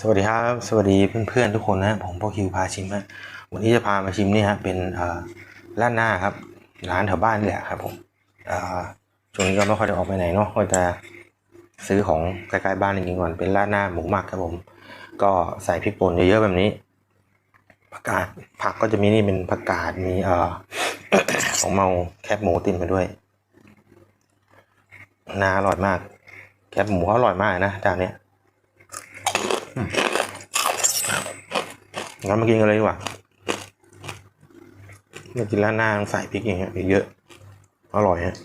สวัสดีครับ สวัสดีเพื่อนๆทุกคนนะผมพ่อคิวพาชิมฮะวันนี้จะพามาชิมนี่ฮะเป็นเอ่อร้านหน้าครับ ร้านแถวบ้านนี่แหละครับผมช่วงนี้ก็ไม่ค่อยได้ออกไปไหนเนาะก็จะซื้อของใกล้ๆบ้านจริงๆก่อนเป็นร้านหน้าหมูหมักครับผม ก็ใส่พริกป่นเยอะๆแบบนี้ผักกาดผักก็จะมีนี่เป็นผักกาดมีเอ่อของเมาแคบหมูติดมาด้วยน่าอร่อยมาก แคบหมูเขาอร่อยมากนะจานเนี้ย งั้นมากินกันเลยดีกว่ามากินร้านหน้าต้องใส่พริกอย่างเงี้ยเยอะ อร่อยฮะ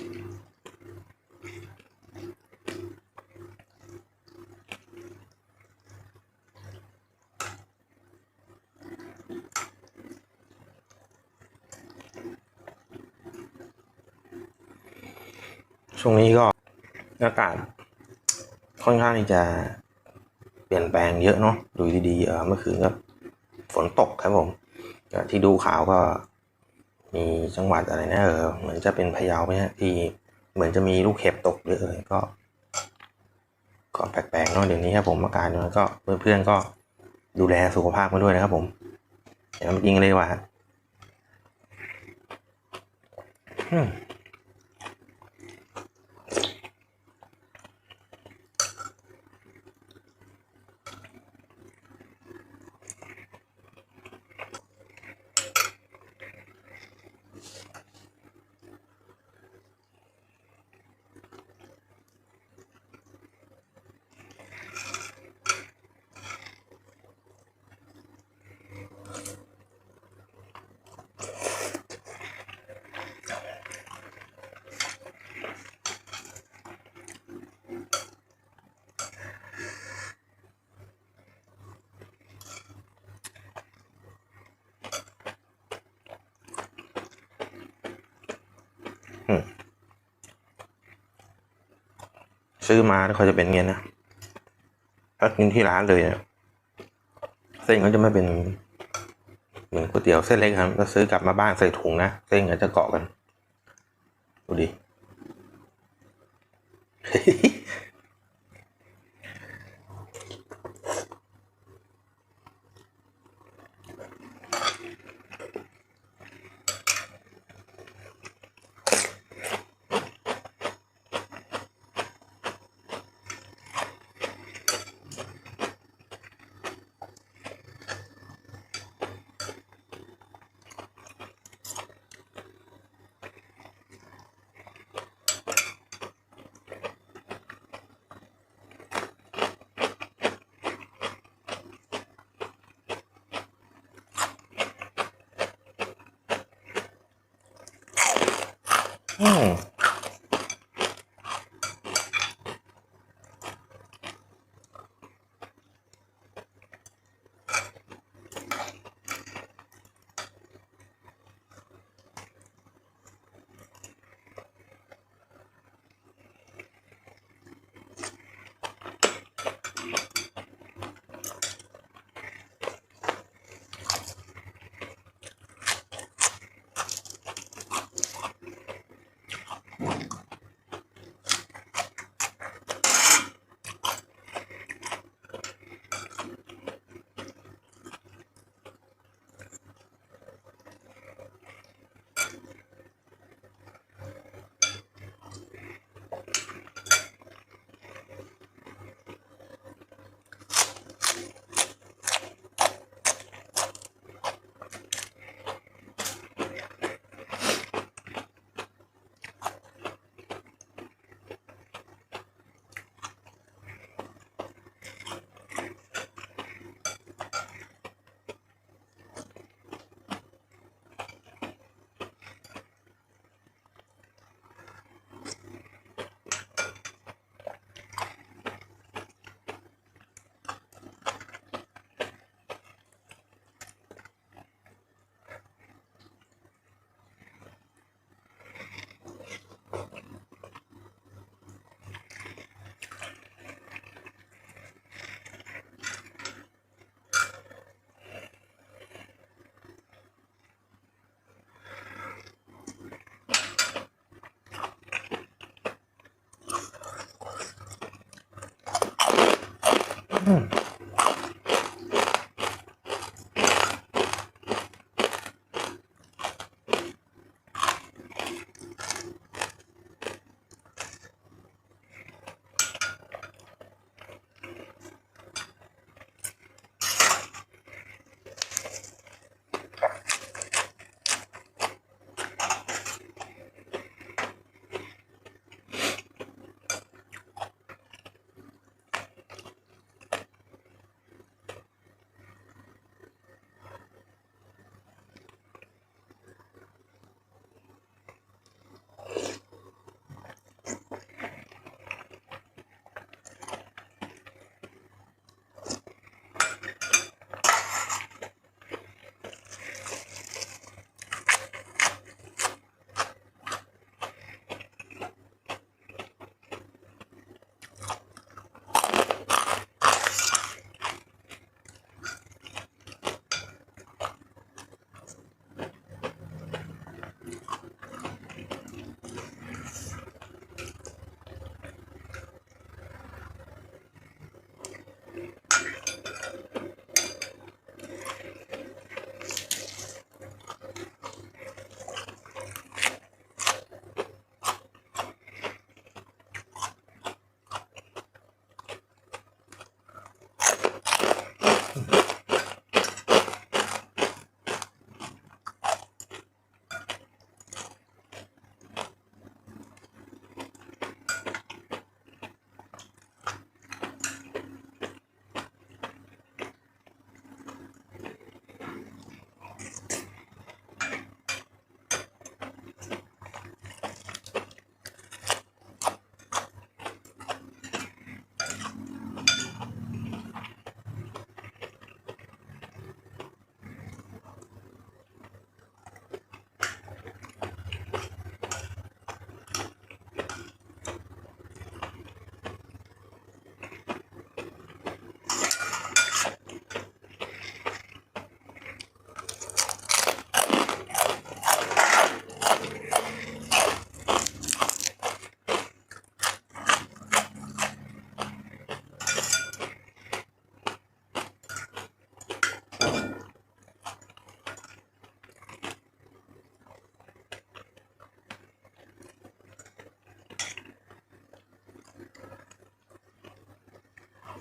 ช่วงนี้ก็อากาศค่อนข้างที่จะเปลี่ยนแปลงเยอะเนาะดูดีๆเออเมื่อคืนก็ ฝนตกครับผมที่ดูข่าวก็มีจังหวัดอะไรนะเออเหมือนจะเป็นพะเยาไหมฮะที่เหมือนจะมีลูกเห็บตกเยอะเลยก็ ก็แปลกๆเนาะเดี๋ยวนี้ครับผมอาการมันก็เพื่อนๆก็ดูแลสุขภาพมาด้วยนะครับผมเดี๋ยวมากินกันเลยว่า ซื้อมาแล้วเขาจะเป็นเงี้ยนะถ้ากินที่ร้านเลยเนี่ยเส้นเขาจะไม่เป็น เหมือนก๋วยเตี๋ยวเส้นเล็กครับถ้าซื้อกลับมาบ้านใส่ถุงนะเส้นเขาจะเกาะกันดูดิ อื Mm.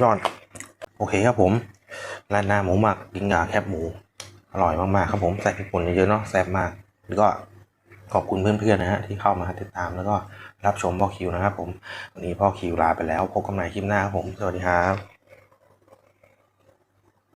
ยอด โอเคครับผมร้านหน้าหมูหมักกินกาแคบหมู อร่อยมากๆครับผมใส่พริกป่นเยอะๆเนาะแซ่บมาก แล้วก็ขอบคุณเพื่อนๆนะฮะที่เข้ามาติดตามแล้วก็รับชมพ่อคิวนะครับผมวันนี้พ่อคิวลาไปแล้วพบกันใหม่คลิปหน้าครับผม สวัสดีครับ